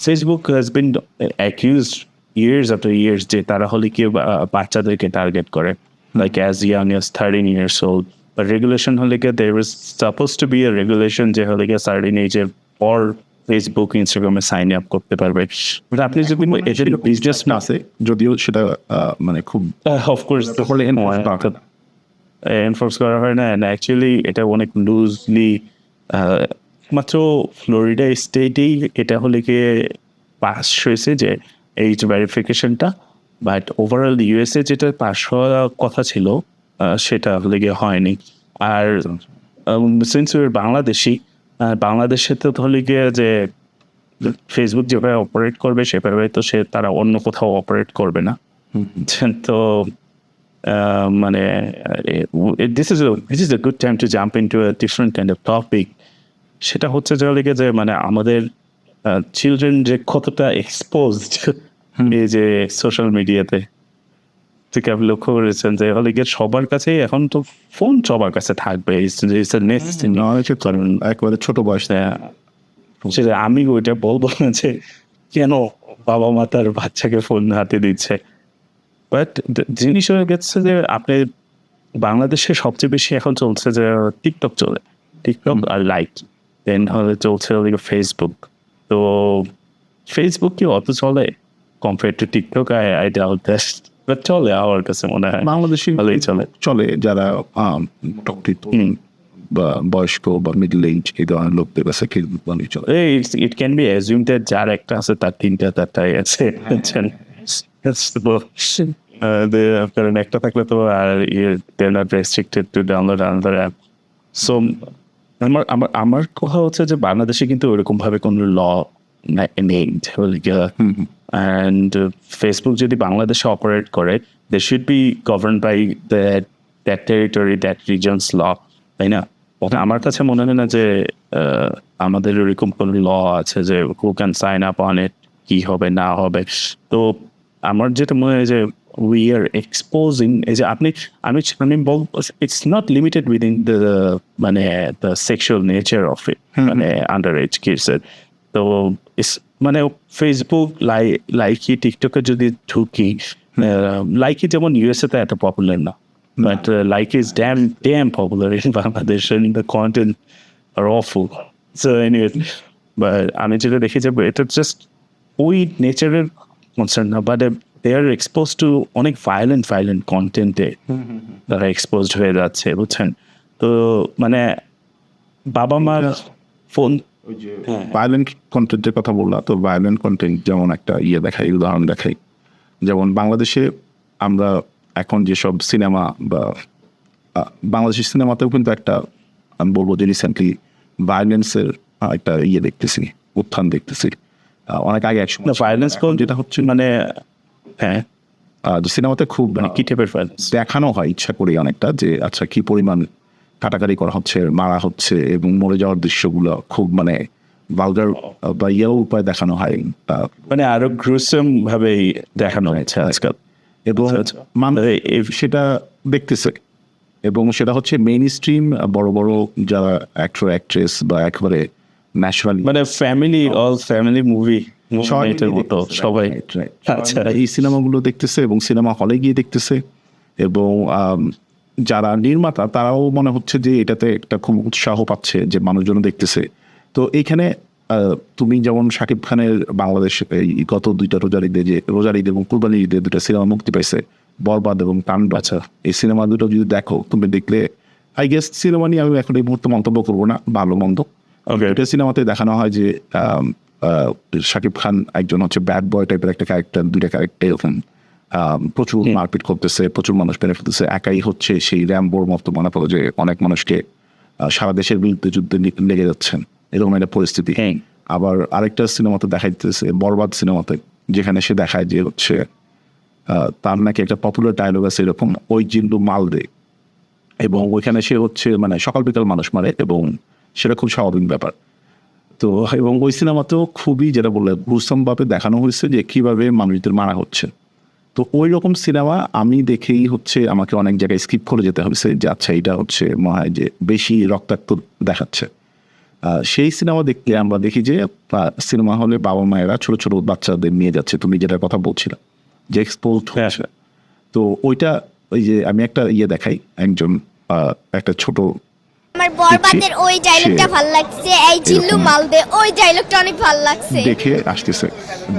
Facebook has been accused years after years যে তারা হলে কি বা- বাচ্চাদেরকে টার্গেট করে? Like as young as thirteen years old regulation হলে গিয়ে there is suppose to be a regulation যে হলে গিয়ে থার্টিন এজের পর ফেসবুক ইনস্টাগ্রামে সাইন আপ করতে পারবে। আপনি যদি এদের বিজনেস না আছে যদিও সেটা মানে খুব অফকোর্স এনফোর্স করা হয় না। অ্যান্ড অ্যাকচুয়ালি এটা অনেক লুজলি মাত্র ফ্লোরিডা স্টেটেই এটা হলে গিয়ে পাস হয়েছে যে এইচ ভেরিফিকেশনটা বাট ওভারঅল ইউএসএ যেটা পাস হওয়ার কথা ছিল সেটা হলে গিয়ে হয়নি। আর সিন্স বাংলাদেশি আর বাংলাদেশে তো হলে গিয়ে যে ফেসবুক যেভাবে অপারেট করবে সেভাবে তো সে তারা অন্য কোথাও অপারেট করবে না। তো মানে this is this is a good time to jump into a different kind of topic সেটা হচ্ছে যে লিগে যে মানে আমাদের চিলড্রেন যে কতটা এক্সপোজড এই যে সোশ্যাল মিডিয়াতে থেকে আপনি লক্ষ্য করেছেন যে হলে গিয়ে সবার কাছেই এখন তো ফোন সবার কাছে থাকবে একবারে ছোট বয়স। সেটা আমি ওইটা বলব না যে কেন বাবা মা তার বাচ্চাকে ফোন হাতে দিচ্ছে। বাট জিনিস হয়ে গেছে যে আপনি বাংলাদেশে সবচেয়ে বেশি এখন চলছে যে টিকটক চলে। টিকটক আর লাইক দেন হলে চলছে ওদিকে ফেসবুক তো ফেসবুক কি অত চলে? Compare to TikTok I I doubt that but চলে আমার কাছে মনে হয়। বাংলাদেশি ভালোই চলে। চলে যারা মোটামুটি বা বয়স্ক বা মিডল এজ এই ধরনের লোকদের কাছে ভালোই চলে। It can be assume that যার একটা আছে তার তিনটা তারটাই আছে। কারণ একটা থাকলে তো আর they're not restricted to download another app. So আমার আমার আমার কথা হচ্ছে যে বাংলাদেশে কিন্তু ওরকম ভাবে কোনো ল নেই অ্যান্ড ফেসবুক যদি বাংলাদেশে অপারেট করে they should be govern by that that territory that region's law তাই না? ওটা আমার কাছে মনে হয় না যে আমাদের ওরকম কোনো ল আছে যে who can sign up on it কি হবে না হবে। তো আমার যেটা মনে হয় যে আর এক্সপোজিং এই যে আপনি আমি আমি বলব it's not limited within the মানে the sexual nature of it মানে আন্ডার এজ কিডসের তো মানে ফেসবুক লাই লাইকি টিকটকে যদি ঢুকি লাইকি যেমন ইউএসএ তে এত পপুলার না but like is damn damn popular in Bangladesh and the content are awful so anyway but আমি যেটা দেখি যে এটা জাস্ট ওই নেচারের কনসার্ন না but they are expose to অনেক ভায়োলেন্ট ভায়োলেন্ট কন্টেন্টে তারা এক্সপোজড হয়ে যাচ্ছে বুঝছেন? তো মানে বাবা মার ফোন ভায়োলেন্ট কন্টেন্টের কথা বললা তো ভায়োলেন্ট কন্টেন্ট যেমন একটা ইয়ে দেখাই উদাহরণ দেখাই। যেমন বাংলাদেশে আমরা এখন যেসব সিনেমা বা আহ, বাংলাদেশি সিনেমাতেও কিন্তু একটা আমি বলব যে রিসেন্টলি ভায়োলেন্সের একটা ইয়ে দেখতেছি উত্থান দেখতেছি। অনেক আগে এক সময় ভায়োলেন্স যেটা হচ্ছে মানে হ্যাঁ সিনেমাতে খুব মানে কি টাইপের দেখানো হয় ইচ্ছা করে অনেকটা যে আচ্ছা কি পরিমাণ কাটাকাটি করা হচ্ছে মারা হচ্ছে এবং মরে যাওয়ার দৃশ্যগুলো খুব মানে বালগার বা ইয়েও উপায় দেখানো হয় মানে আরও গ্রুসম ভাবেই দেখানো হয়েছে আজকাল। এবং আচ্ছা, আচ্ছা। সেটা দেখতেছে এবং সেটা হচ্ছে মেইন স্ট্রিম বড় বড় যারা অ্যাক্টর অ্যাক্ট্রেস বা একেবারে ন্যাশনাল মানে ফ্যামিলি অল ফ্যামিলি মুভি মতো সবাই আচ্ছা এই সিনেমাগুলো দেখতেছে এবং সিনেমা হলে গিয়ে দেখতেছে। এবং যারা নির্মাতা তারাও মনে হচ্ছে যে এটাতে একটা খুব উৎসাহ পাচ্ছে যে মানুষজন দেখতেছে। তো এইখানে তুমি যেমন শাকিব খানের বাংলাদেশ এই গত দুইটা রোজার ঈদে যে রোজার ঈদ এবং কুরবানি ঈদে দুটো সিনেমা মুক্তি পাইছে বরবাদ এবং তাণ্ডব। আচ্ছা। এই সিনেমা দুটো যদি দেখো তুমি দেখলে আই গেস সিনেমা নিয়ে আমি এখন এই মুহূর্তে মন্তব্য করব না ভালো মন্দ। এটা সিনেমাতে দেখানো হয় যে শাকিব খান একজন হচ্ছে ব্যাড বয় টাইপের একটা ক্যারেক্টার দুইটা ক্যারেক্টার এরকম। প্রচুর মারপিট করতেছে প্রচুর মানুষ মেরে ফেলতেছে। একাই হচ্ছে সেই র্যাম্বোর মতো মনে পড়ে যে অনেক মানুষকে সারা দেশের বিরুদ্ধে যুদ্ধে লেগে যাচ্ছেন। এরকম একটা পরিস্থিতি। হ্যাঁ। আবার আরেকটা সিনেমাতে দেখা দিতেছে বরবাদ সিনেমাতে যেখানে সে দেখায় যে হচ্ছে আহ, তার নাকি একটা পপুলার ডায়লগ আছে এরকম ওই জিল্লু মাল দে এবং ওইখানে সে হচ্ছে মানে সকাল বিকাল মানুষ মারে এবং সেটা খুব স্বাভাবিক ব্যাপার। তো এবং ওই সিনেমাতেও খুবই যেটা বললে ভাবে দেখানো হয়েছে যে কীভাবে মানুষদের মারা হচ্ছে। তো ওই রকম সিনেমা আমি দেখেই হচ্ছে আমাকে অনেক জায়গায় স্কিপ করে যেতে হয়েছে যে আচ্ছা এটা হচ্ছে মনে হয় যে বেশি রক্তাক্ত দেখাচ্ছে। সেই সিনেমা দেখতে আমরা দেখি যে সিনেমা হলে বাবা মায়েরা ছোট ছোট বাচ্চাদের নিয়ে যাচ্ছে তুমি যেটার কথা বলছিলাম যে এক্সপোজ হ্যাঁ। তো ওইটা ওই যে আমি একটা ইয়ে দেখাই একজন একটা ছোট আমার বরবাদের ওই ডায়লগটা ভালো লাগছে এই জিল্লু মালদে ওই ডায়লগটা অনেক ভালো লাগছে। দেখে আসতেছে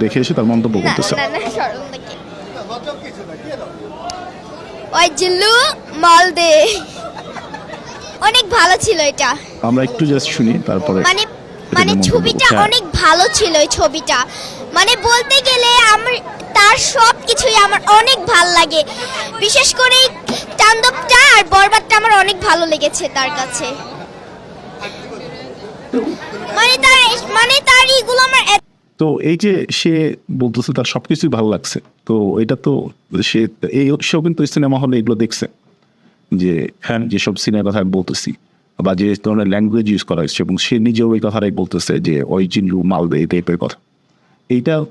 দেখে এসে তার মন্তব্য করতেছে। না না সরল দেখে। ওই জিল্লু অনেক ভালো ছিল এটা। আমরা একটু জাস্ট শুনি তারপরে মানে মানে ছবিটা অনেক ভালো ছিল ওই ছবিটা। মানে বলতে গেলে আমার তার সব কিছুই আমার অনেক ভালো লাগে। বিশেষ করে তাণ্ডবটা আর বরবাদটা আমার অনেক ভালো লেগেছে তার কাছে। মানে তার মানে তার এইগুলো আমার তো এই যে সে বলতেছে তার সবকিছুই ভালো লাগছে, তো এটা তো সে এই সেও কিন্তু সিনেমা হলে এগুলো দেখছে। যে হ্যাঁ যেসব সিনেমার কথা আমি বলতেছি, বা যে ধরনের ল্যাঙ্গুয়েজ ইউজ করা হয়েছে, এবং সে নিজেও এই কথাটাই বলতেছে যে ওই জিল্লু মালদে এই টাইপের কথা। এইটা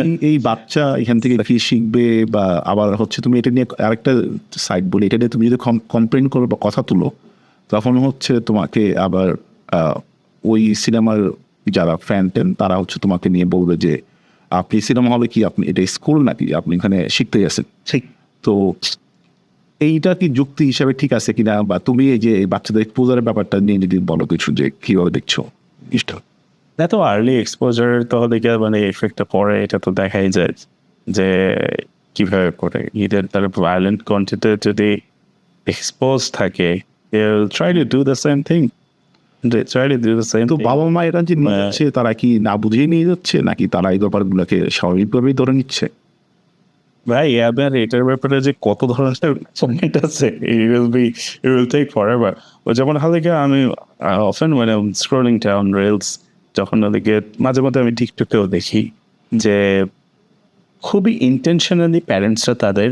এই এই বাচ্চা এখান থেকে কি শিখবে বা আবার হচ্ছে তুমি এটা নিয়ে আরেকটা সাইড বলি এটা নিয়ে তুমি যদি কমপ্লেন করো বা কথা তুলো তখন হচ্ছে তোমাকে আবার ওই সিনেমার যারা ফ্যান টেন তারা হচ্ছে তোমাকে নিয়ে বলবে যে আপনি সিনেমা হলে কি আপনি এটা স্কুল নাকি? আপনি এখানে শিখতে গেছেন? ঠিক। তো এইটা কি যুক্তি হিসাবে ঠিক আছে কিনা? বা তুমি এই যে বাচ্চাদের এক্সপোজারের ব্যাপারটা নিয়ে যদি বলো কিছু যে কীভাবে দেখছ। ইষ্ট এত আর্লি এক্সপোজার তো দেখে মানে এফেক্টটা পড়ে এটা তো দেখাই যায় যে কীভাবে করে ঈদের তার ভায়োলেন্ট কন্টেন্টে যদি এক্সপোজ থাকে try to do the same thing try to do the same তো বাবা মা এরা যে নিয়ে। যাচ্ছে তারা কি না বুঝিয়ে নিয়ে যাচ্ছে নাকি তারা এই ব্যাপারগুলোকে স্বাভাবিকভাবেই ধরে নিচ্ছে? ভাই এবার এটার ব্যাপারে যে কত ধরনের কমেন্ট আছে it will be it will take forever ও যেমন হালকা আমি অফেন মানে স্ক্রলিং ডাউন রিলস যখন ওদিকে মাঝে মধ্যে আমি টিকটকেও দেখি যে খুবই ইন্টেনশনালি প্যারেন্টসরা তাদের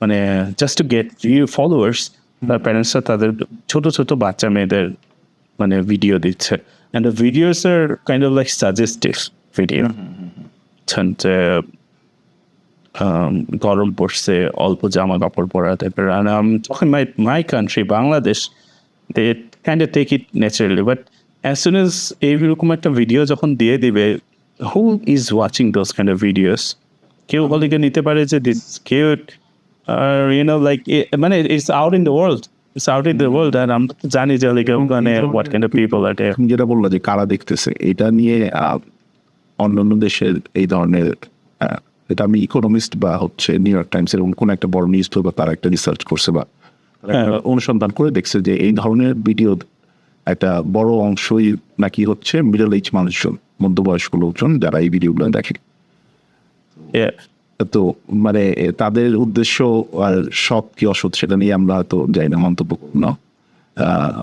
মানে just to get view followers তার প্যারেন্টসরা তাদের ছোট ছোট বাচ্চা মেয়েদের মানে ভিডিও দিচ্ছে। And the videos are kind of like suggestive video যে গরম পড়ছে অল্প জামা কাপড় পরা টাইপের আর um, my my country Bangladesh they kind of take it naturally but as soon as এইরকম একটা ভিডিও যখন দিয়ে দিবে who is watching those kind of videos কেউ হলিকে নিতে পারে যে দিস কেউ আর ইউনো লাইক মানে it's out in the world it's out in the world আর আমরা তো জানি যে লাইক ওখানে what kind of people are তুমি যেটা বলল যে কারা দেখতেছে এটা নিয়ে অন্যান্য দেশের এই ধরনের এটা আমি ইকোনমিস্ট বা হচ্ছে নিউ ইয়র্ক টাইমস এরকম কোন একটা বড় নিউজ পেপার তারা একটা রিসার্চ করছে বা হ্যাঁ। অনুসন্ধান করে দেখছে যে এই ধরনের ভিডিও একটা বড় অংশই নাকি হচ্ছে মিডল এইজ মানুষজন মধ্যবয়স্ক লোকজন যারা এই ভিডিওগুলো দেখে। তো মানে তাদের উদ্দেশ্য আর সব কি অসৎ সেটা নিয়ে আমরা হয়তো যাই না মন্তব্য করব না।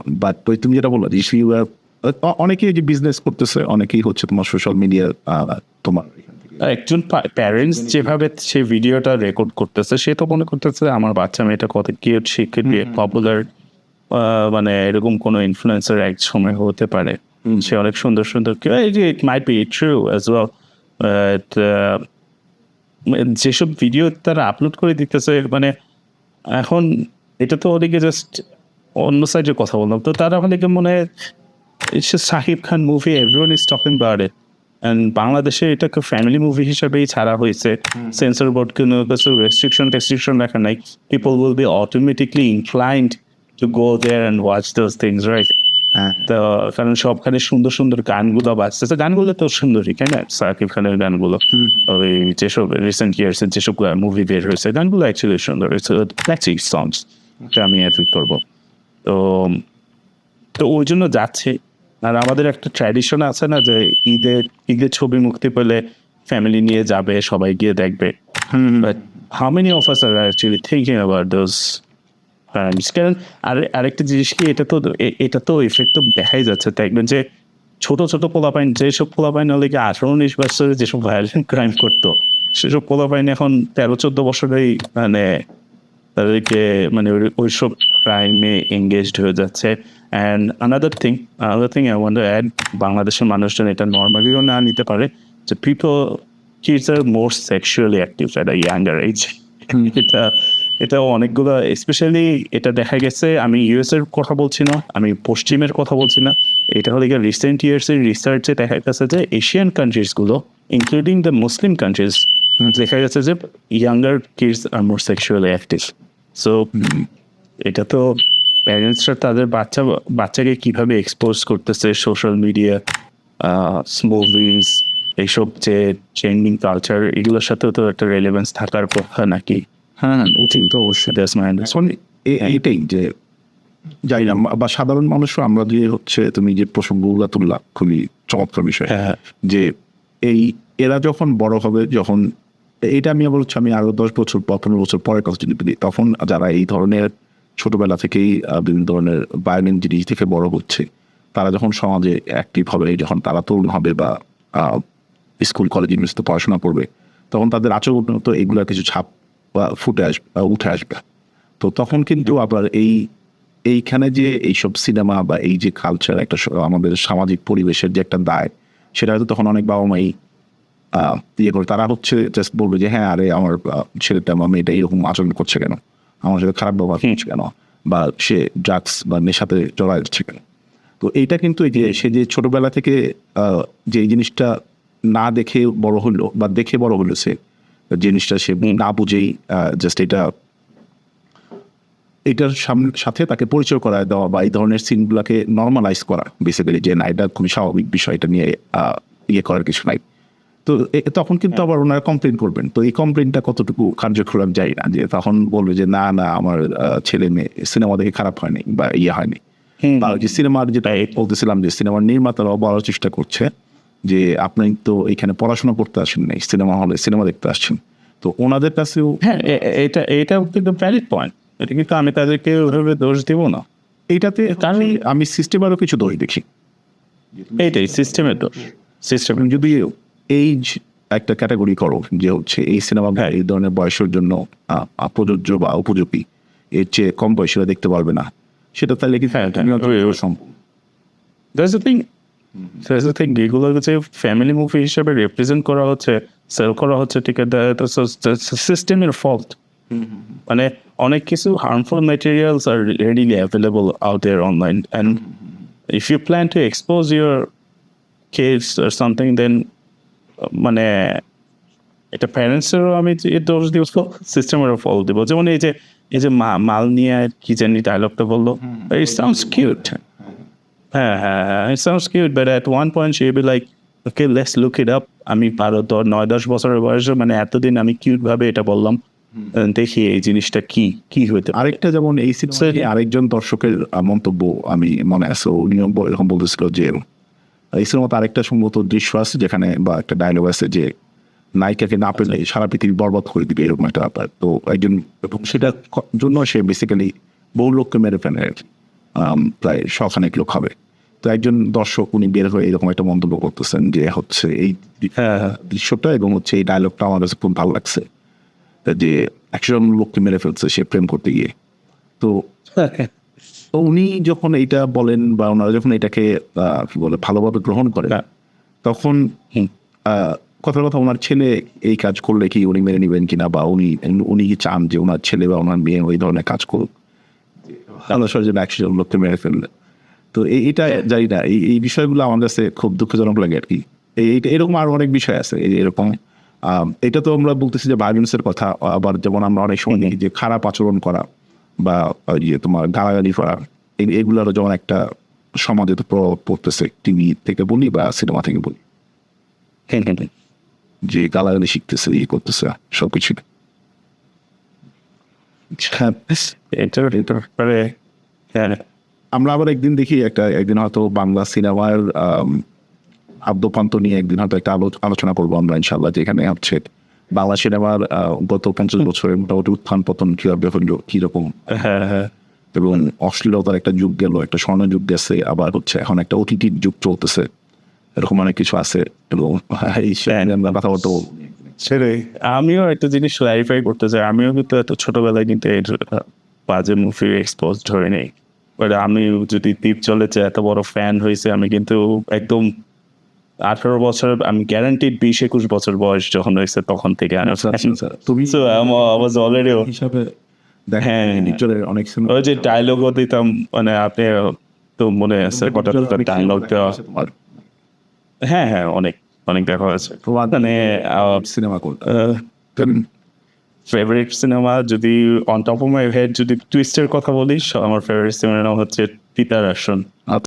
বাট ওই তুমি যেটা বলল you are- অনেকেই যে বিজনেস করতেছে অনেকেই হচ্ছে তোমার সোশ্যাল মিডিয়া তোমার একজন প্যারেন্টস যেভাবে সে ভিডিওটা রেকর্ড করতেছে সে তো মনে করতেছে আমার বাচ্চা মেয়েটা কত কিউট সে পপুলার মানে এরকম কোনো ইনফ্লুয়েন্সার এক সময় হতে পারে। সে অনেক সুন্দর সুন্দর it might be true as well যেসব ভিডিও তারা আপলোড করে দিতেছে মানে এখন এটা তো ওদিকে জাস্ট অন্য সাইডে কথা বললাম। তো তারা অনেকে মনে হয় Shakib Khan movie everyone is talking about it and বাংলাদেশে এটাকে ফ্যামিলি মুভি হিসাবেই ছাড়া হয়েছে। সেন্সর বোর্ড কোনো কিছু রেস্ট্রিকশন টেস্ট্রিকশন রাখা নাই। People will be automatically inclined to go there and watch those things right হ্যাঁ। তো কারণ সবখানে সুন্দর সুন্দর গানগুলো বাজতেছে গানগুলো তো সুন্দরই তাই না সাকিব খানের গানগুলো। ওই যেসব রিসেন্ট ইয়ার্সের যেসব মুভি বের হয়েছে গানগুলো অ্যাকচুয়ালি সুন্দর। ক্লাসিক সংস আমি অ্যাপ্রিট করব। তো তো ওই জন্য যাচ্ছে। আর আমাদের একটা ট্র্যাডিশন আছে না যে ঈদের ঈদের ছবি মুক্তি পেলে ফ্যামিলি নিয়ে যাবে সবাই গিয়ে দেখবে। But how many of us are actually thinking about those কারণ আর আরেকটা জিনিস কি এটা তো এটা তো ইফেক্ট তো দেখাই যাচ্ছে। দেখবেন যে ছোট ছোট পোলাপাইন যেসব পোলাপাইন হলে কি আঠারো উনিশ বছরে যেসব ভায়োলেন্ট ক্রাইম করতো সেসব পোলাপাইন এখন তেরো চোদ্দ বছরেই মানে তাদেরকে মানে ওই- ওইসব ক্রাইমে এঙ্গেজড হয়ে যাচ্ছে। And another thing another thing I want add বাংলাদেশের মানুষজন এটা নর্মালিও না নিতে পারে যে people kids are more sexually active at a younger age এটা এটা অনেকগুলো স্পেশালি এটা দেখা গেছে, আমি ইউএস এর কথা বলছি না, আমি পশ্চিমের কথা বলছি না। এটা হলে গিয়ে রিসেন্ট ইয়ার্স এর রিসার্চে দেখা গেছে যে এশিয়ান কান্ট্রিজগুলো ইনক্লুডিং দ্য মুসলিম কান্ট্রিজ দেখা গেছে যে younger kids are more sexually active so এটা তো প্যারেন্টসরা তাদের বাচ্চা, বাচ্চাকে কীভাবে এক্সপোজ করতেছে সোশ্যাল মিডিয়া মুভিজ এইসব যে ট্রেন্ডিং কালচার এগুলোর সাথেও তো একটা রেলেভেন্স থাকার কথা নাকি? হ্যাঁ। উচিত তো অবশ্যই। দ্যাটস মাই এখন এ- এইটাই যে যাই না বা সাধারণ মানুষও আমরা যে হচ্ছে তুমি যে প্রসঙ্গগুলো তুললা খুবই চমৎকার বিষয়। হ্যাঁ যে এই এরা যখন বড় হবে যখন এটা আমি আবার হচ্ছে আমি আরও দশ বছর পনেরো বছর পরের কথা যদি বলি তখন যারা এই ধরনের ছোটবেলা থেকেই বিভিন্ন ধরনের বায়োলিন জিনিস থেকে বড় হচ্ছে তারা যখন সমাজে অ্যাক্টিভ হবে যখন তারা তরুণ হবে বা স্কুল কলেজ ইউনিভার্সিটিতে পড়াশোনা করবে তখন তাদের আচরণ তো এগুলোর কিছু ছাপ বা ফুটে আসবে বা উঠে আসবে। তো তখন কিন্তু আবার এই এইখানে যে এইসব সিনেমা বা এই যে কালচার একটা আমাদের সামাজিক পরিবেশের যে একটা দায় সেটা হয়তো তখন অনেক বাবা মাই ইয়ে করে। তারা হচ্ছে জাস্ট বলবে যে হ্যাঁ আরে আমার ছেলেটা আমার মেয়েটা এরকম আচরণ করছে কেন? আমার সাথে খারাপ ব্যবহার করছে কেন? বা সে ড্রাগস বা নেশাতে জড়ায় যাচ্ছে কেন? তো এইটা কিন্তু এই যে সে যে ছোটবেলা থেকে যে এই জিনিসটা না দেখে বড় হলো বা দেখে বড় হলো সে জিনিসটা সে না বুঝেই জাস্ট এটা এটার সামনে সাথে তাকে পরিচয় করায় দেওয়া বা এই ধরনের সিনগুলোকে নর্মালাইজ করা বেসিক্যালি যে না এটা খুবই স্বাভাবিক বিষয় এটা নিয়ে ইয়ে করার কিছু নাই। তো তখন কিন্তু আবার ওনারা কমপ্লেন করবেন। তো এই কমপ্লেনটা কতটুকু কার্যকর আমি যাই না যে তখন বলবে যে না না আমার ছেলে মেয়ে সিনেমা দেখে খারাপ হয়নি বা ইয়ে হয়নি। বা যে সিনেমার যেটা বলতেছিলাম যে সিনেমার নির্মাতারাও বলার চেষ্টা করছে যে আপনি তো এখানে পড়াশোনা করতে আসেন নাই সিনেমা হলে সিনেমা দেখতে আসছেন। তো ওনাদের কাছেও হ্যাঁ এটা এটাও কিন্তু ভ্যালিড পয়েন্ট এটা কিন্তু আমি তাদেরকে ওইভাবে দোষ দিব না। এইটাতে আমি সিস্টেম আরও কিছু দোষ দেখি। এইটাই সিস্টেমের দোষ। সিস্টেম যদি এইজ একটা ক্যাটাগরি করো যে হচ্ছে এই সিনেমা এই ধরনের বয়সের জন্য প্রযোজ্য বা উপযোগী এর চেয়ে কম বয়সীরা দেখতে পারবে না সেটা তাহলে কি হ্যাঁ, হ্যাঁ, সম্ভব। দ্যাটস দ্য থিং হচ্ছে ফ্যামিলি মুভি হিসেবে রিপ্রেজেন্ট করা হচ্ছে সেল করা হচ্ছে আছে সিস্টেমের ফল্ট মানে অনেক কিছু harmful materials are readily available out there online and if you plan to expose your kids are something then মানে এটা প্যারেন্টসেরও আমি যে দোষ দিব সিস্টেমেরও ফল দিব। যেমন এই যে এই যে মা- মাল নিয়ে কি জানি ডায়লগটা বলল ইট সাউন্ডস কিউট হ্যাঁ হ্যাঁ হ্যাঁ। It sounds cute but at one point say be like okay let's look it up আমি বারো দশ নয় দশ বছরের বয়সে মানে এতদিন আমি কিউট ভাবে এটা বললাম। দেখি এই জিনিসটা কি কি হইতে আরেকটা যেমন এই সিনেমা আরেকজন দর্শকের মন্তব্য আমি মনে আছে। উনিও ব- এরকম বলতেছিল যে এই সিনেমাতে আরেকটা সম্ভবত দৃশ্য আছে যেখানে বা একটা ডায়লগ আছে যে নায়িকাকে না পেলে সারা পৃথিবী বরবাদ করে দিবে এরকম একটা ব্যাপার। তো একজন এবং সেটা জন্য সে বেসিক্যালি বহু লোককে মেরে ফেলে প্রায় শখানেক লোক হবে। তো একজন দর্শক উনি বের হয়ে এরকম একটা মন্তব্য করতেছেন যে হচ্ছে এই দৃ- দৃশ্যটা এবং হচ্ছে এই ডায়লগটা আমার কাছে খুব ভালো লাগছে। যে একজন লোককে মেরে ফেলছে সে প্রেম করতে গিয়ে। তো উনি যখন এইটা বলেন বা ওনারা যখন এটাকে কি বলে ভালোভাবে গ্রহণ করে হ্যাঁ। তখন কথার কথা ওনার ছেলে এই কাজ করলে কি উনি মেনে নেবেন কিনা বা উনি উনি কি চান যে ওনার ছেলে বা ওনার মেয়ে ওই ধরনের কাজ করুক? একশো লোককে মেরে ফেললে। তো এই- এটা জানি না এই বিষয়গুলো আমার কাছে খুব দুঃখজনক লাগে আর কি। এইটা- এরকম আরও অনেক বিষয় আছে এই এরকম। এটা তো আমরা বলতেছি যে ভায়োলেন্সের কথা আবার যেমন আমরা অনেক সময় যে খারাপ আচরণ করা বা ওই যে তোমার গালাগালি করা এগুলোরও যেমন একটা সমাজে তো প্রভাব পড়তেছে টিভি থেকে বলি বা সিনেমা থেকে বলি। যে গালাগালি শিখতেছে ইয়ে করতেছে সবকিছু এটার ব্যাপারে হ্যাঁ আমরা আবার একদিন দেখি একটা একদিন হয়তো বাংলা সিনেমার আম, আদ্যপান্ত নিয়ে একদিন হয়তো একটা আলো- আলোচনা করব আমরা ইনশাল্লাহ যেখানে হচ্ছে বাংলা সিনেমার গত পঞ্চাশ বছরের মোটামুটি উত্থান পতন কীভাবে হলো কীরকম? হ্যাঁ হ্যাঁ। এবং অশ্লীলতার একটা যুগ গেল একটা স্বর্ণ যুগ গেছে আবার হচ্ছে এখন একটা ওটিটির যুগ চলতেছে এরকম অনেক কিছু আছে এবং কথাবার্তা। সেটাই। আমিও একটা জিনিস ক্লারিফাই করতে চাই। আমিও কিন্তু এত ছোটবেলায় কিন্তু আহ, বাজে মুভি এক্সপোজ হয়ে নেই। বাট আমি যদি দ্বীপ চলেছে এত বড় ফ্যান হয়েছে আমি কিন্তু একদম আঠারো বছর আমি গ্যারান্টিড বিশ একুশ বছর বয়স যখন হয়েছে তখন থেকে। তুমি was already হিসাবে হ্যাঁ। অনেক ওই যে ডায়লগও দিতাম মানে আপনি তো মনে আছে কটা ডায়লগ দেওয়া। হ্যাঁ হ্যাঁ অনেক। অনেক দেখা হয়েছে। মানে সিনেমা ফেভারিট সিনেমা যদি on top of my head যদি টুইস্টের কথা বলিস আমার ফেভারিট সিনেমা হচ্ছে তিতার আসন